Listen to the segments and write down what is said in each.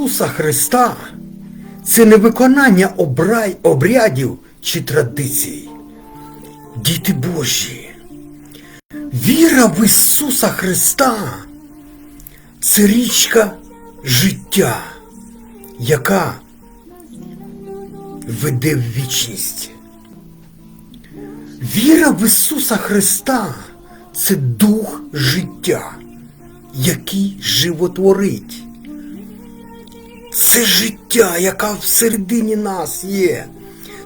Ісуса Христа це не виконання обрай, обрядів чи традицій. Діти Божі, віра в Ісуса Христа це річка життя, яка веде в вічність. Віра в Ісуса Христа це дух життя, який животворить. Це життя, яка всередині нас є.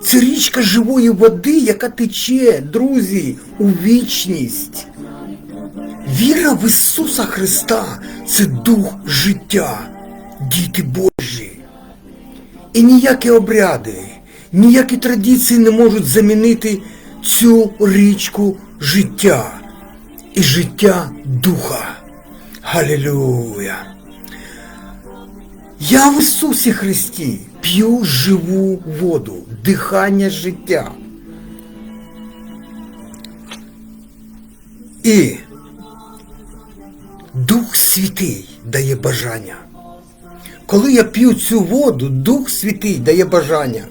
Це річка живої води, яка тече, друзі, у вічність. Віра в Ісуса Христа це дух життя, діти Божі. І ніякі обряди, ніякі традиції не можуть замінити цю річку життя і життя духа. Галілюя! Я в Ісусі Христі п'ю живу воду, дихання життя. І Дух Святий дає бажання. Коли я п'ю цю воду, Дух Святий дає бажання.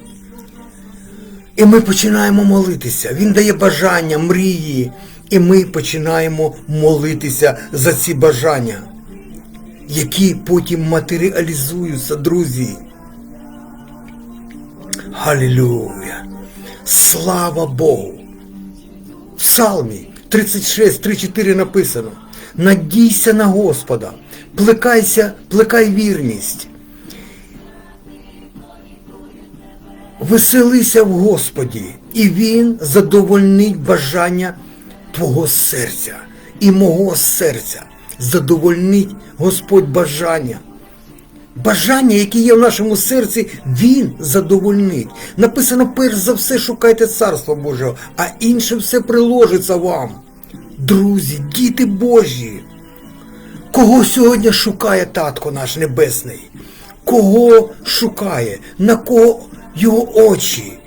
І ми починаємо молитися. Він дає бажання, мрії. І ми починаємо молитися за ці бажання, які потім матеріалізуються, друзі. Галілюя! Слава Богу! В Псалмі 36, 3-4 написано. Надійся на Господа, плекайся, плекай вірність. Веселися в Господі, і Він задовольнить бажання твого серця і мого серця. Задовольнить Господь бажання. Бажання, які є в нашому серці, Він задовольнить. Написано, перш за все, шукайте Царства Божого, а інше все приложиться вам. Друзі, діти Божі, кого сьогодні шукає Татко наш Небесний? Кого шукає? На кого його очі?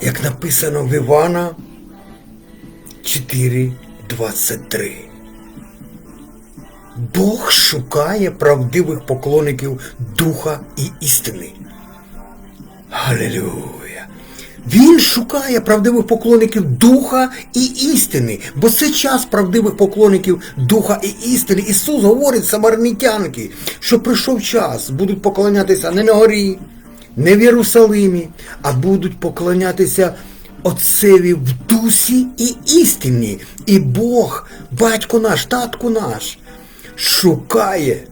Як написано в Івана 4.23. Бог шукає правдивих поклонників духа і істини. Галилюя! Він шукає правдивих поклонників духа і істини, бо це час правдивих поклонників духа і істини. Ісус говорить самарнітянки, що прийшов час, будуть поклонятися не на горі, не в Єрусалимі, а будуть поклонятися Отцеві в дусі і істині. І Бог, батько наш, татко наш, шукає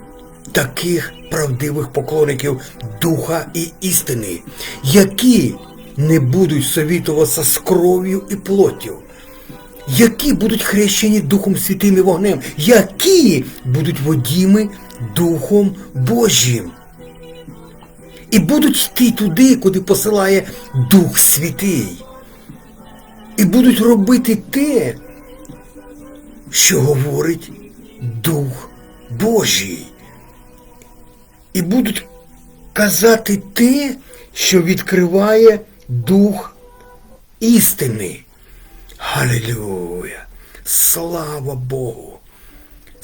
таких правдивих поклонників духа і істини, які не будуть совітуватися з кров'ю і плоттю, які будуть хрещені Духом Святим і вогнем, які будуть водіми Духом Божим. І будуть йти туди, куди посилає Дух Святий. І будуть робити те, що говорить Дух Божий. І будуть казати те, що відкриває Дух істини. Галілюя! Слава Богу!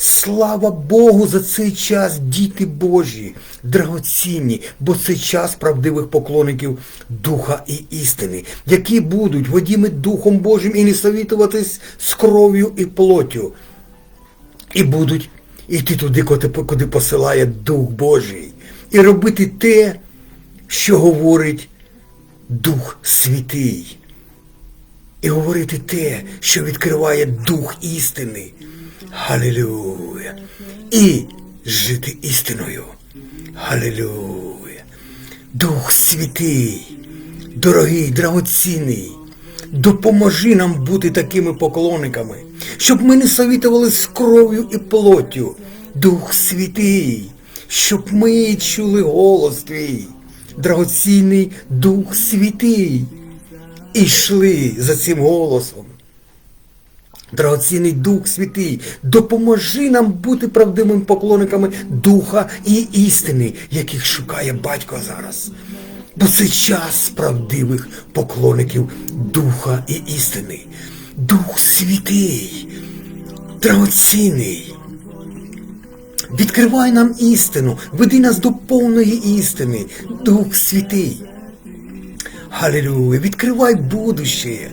Слава Богу за цей час, діти Божі, драгоцінні, бо це час правдивих поклонників Духа і істини, які будуть водіми Духом Божим і не совітуватись з кров'ю і плоттю. І будуть іти туди, куди, посилає Дух Божий, і робити те, що говорить Дух Святий. І говорити те, що відкриває Дух істини. Галилюя. І жити істиною. Галилюя. Дух Святий, дорогий, драгоцінний, допоможи нам бути такими поклонниками, щоб ми не совітувалися з кров'ю і плоттю. Дух Святий, щоб ми чули голос твій, драгоцінний Дух Святий, і йшли за цим голосом. Драгоцінний Дух Святий, допоможи нам бути правдивими поклонниками Духа і істини, яких шукає батько зараз. Бо це час правдивих поклонників Духа і істини. Дух Святий, драгоцінний, Відкривай нам істину, веди нас до повної істини, Дух Святий. Халілюя, відкривай будущее.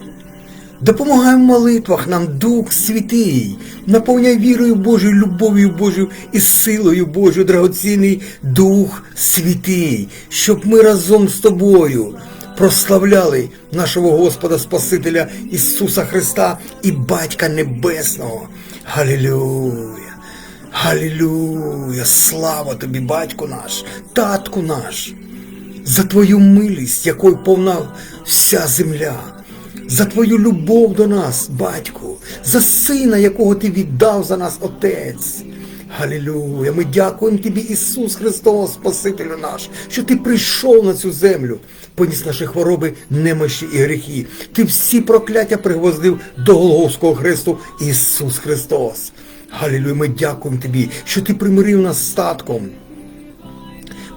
Допомагай в молитвах нам, Дух Святий, наповняй вірою Божою, любов'ю Божою і силою Божою, драгоцінний Дух Святий, щоб ми разом з тобою прославляли нашого Господа Спасителя Ісуса Христа і Батька Небесного. Галілюя! Галілюя! Слава тобі, батько наш, татку наш! за твою милість, якою повна вся земля, за твою любов до нас, батьку, за сина, якого ти віддав за нас, Отець. Галілюя! Ми дякуємо тобі, Ісус Христос, Спасителю наш, що ти прийшов на цю землю, поніс наші хвороби, немощі і гріхи. Ти всі прокляття пригвоздив до Голговського Христу Ісус Христос. Галілюя! Ми дякуємо тобі, що ти примирив нас статком.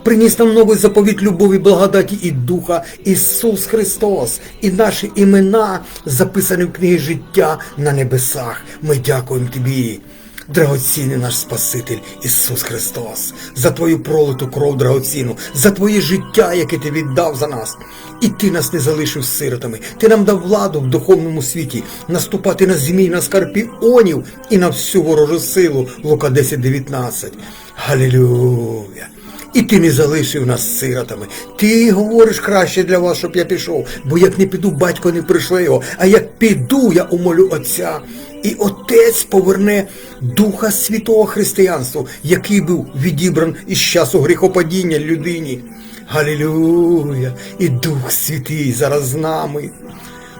Приніс нам новий заповіт любові, благодаті і духа Ісус Христос, і наші імена записані в книгі життя на небесах. Ми дякуємо Тобі, драгоцінний наш Спаситель Ісус Христос, за Твою пролиту кров драгоцінну, за Твоє життя, яке Ти віддав за нас. І Ти нас не залишив сиротами. Ти нам дав владу в духовному світі наступати на змій, на скорпіонів і на всю ворожу силу. Лука 10.19. Галілюя! І ти не залишив нас сиротами. Ти говориш краще для вас, щоб я пішов. Бо як не піду, батько не прийшле його. А як піду, я умолю Отця. І Отець поверне Духа Святого Християнства, який був відібран із часу гріхопадіння людині. Галілюя! І Дух Святий зараз з нами.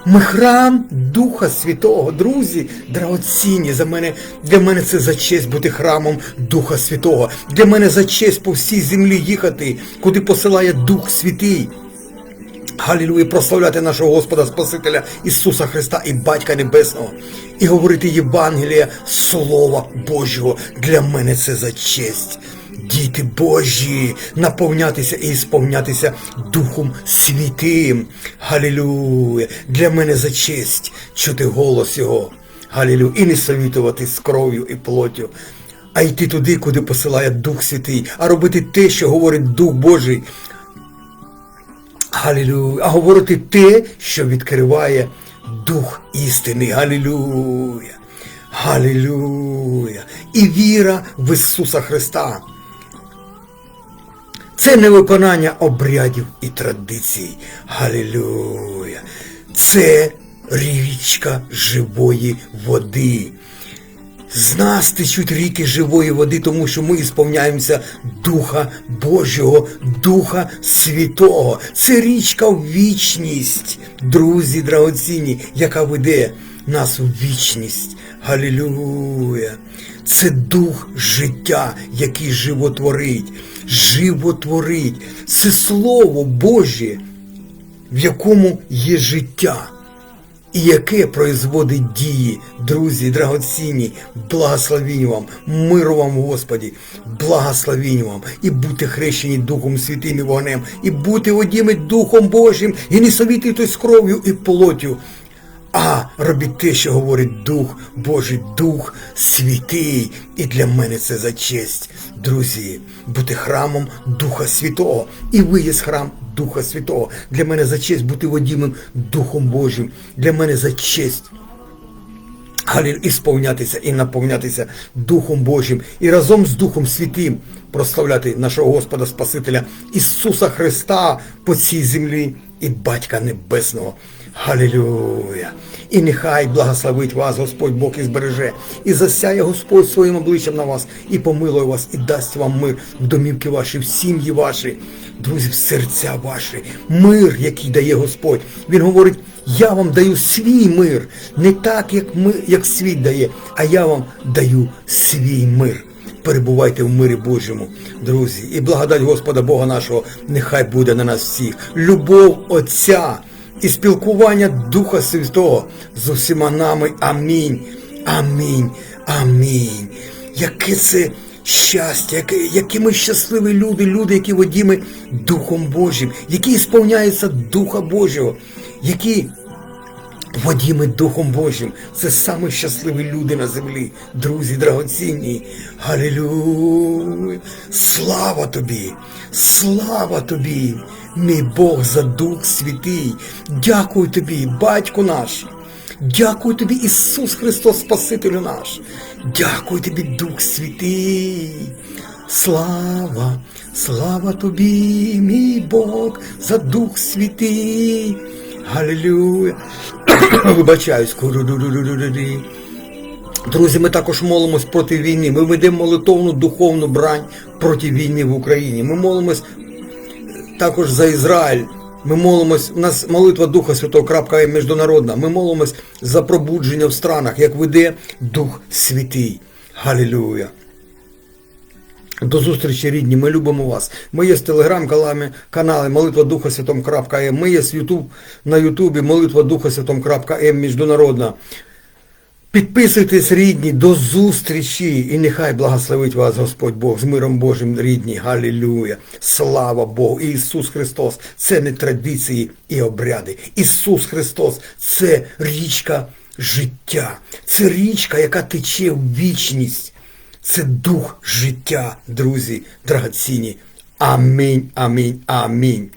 Ми храм Духа Святого, друзі, драгоцінні за мене. Для мене це за честь бути храмом Духа Святого. Для мене за честь по всій землі їхати, куди посилає Дух Святий. Галілуя, прославляти нашого Господа Спасителя Ісуса Христа і Батька Небесного, і говорити Євангелія Слова Божого. Для мене це за честь. Діти Божі, наповнятися і сповнятися Духом Святим. Галілуя! Для мене за честь чути голос Його. Галілуя! І не совітувати з кров'ю і плоттю, а йти туди, куди посилає Дух Святий, а робити те, що говорить Дух Божий. Галілуя! А говорити те, що відкриває Дух істини. Галілуя! Галілуя! І віра в Ісуса Христа. Це не виконання обрядів і традицій. Галілуя! Це річка живої води. З нас течуть ріки живої води, тому що ми ісповняємося Духа Божого, Духа Святого. Це річка в вічність, друзі драгоцінні, яка веде нас у вічність. Галілуя! Це дух життя, який животворить, животворить. Це Слово Боже, в якому є життя. І яке производить дії, друзі, драгоцінні, благословінь вам, миру вам, Господі, благословінь вам, і будьте хрещені Духом Святим і вогнем, і будьте одіми Духом Божим, і не совітуйтесь з кров'ю і плоттю, а робіть те, що говорить Дух Божий, Дух Святий. І для мене це за честь, друзі, бути храмом Духа Святого. І ви є храм Духа Святого. Для мене за честь бути водімим Духом Божим. Для мене за честь. І сповнятися і наповнятися Духом Божим і разом з Духом Святим прославляти нашого Господа Спасителя Ісуса Христа по цій землі і Батька Небесного. Галілюя! І нехай благословить вас Господь Бог і збереже, і засяє Господь своїм обличчям на вас, і помилує вас, і дасть вам мир в домівки ваші, в сім'ї ваші, друзі, в серця ваші, мир, який дає Господь. Він говорить, я вам даю свій мир, не так, як, ми, як світ дає, а я вам даю свій мир. Перебувайте в мирі Божому, друзі, і благодать Господа Бога нашого нехай буде на нас всіх. Любов Отця і спілкування Духа Святого з усіма нами. Амінь. Амінь. Амінь. Яке це щастя, яке, які ми щасливі люди, люди, які водіми Духом Божим, які сповняються Духа Божого, які водіми Духом Божим. Це самі щасливі люди на землі, друзі драгоцінні. Галилюя! Слава тобі! Слава тобі, мій Бог за Дух Святий. Дякую тобі, Батько наш. Дякую тобі, Ісус Христос, Спасителю наш. Дякую тобі, Дух Святий. Слава, слава тобі, мій Бог, за Дух Святий. Галилюя. Вибачаюсь. Друзі, ми також молимось проти війни. Ми ведемо молитовну духовну брань проти війни в Україні. Ми молимось також за Ізраїль. Ми молимось, у нас молитва Духа Святого крапка є міжнародна. Ми молимось за пробудження в странах, як веде Дух Святий. Галілюя. До зустрічі, рідні, ми любимо вас. Ми є з телеграм-каналами канали Молитва Духа Святом. Ми є з Ютуб на Ютубі Молитва Духа Святом міжнародна. Підписуйтесь, рідні, до зустрічі. І нехай благословить вас Господь Бог з миром Божим, рідні. Галілюя. Слава Богу. Ісус Христос це не традиції і обряди. Ісус Христос це річка життя. Це річка, яка тече в вічність. Це дух життя, друзі, драгоцінні. Амінь, амінь, амінь.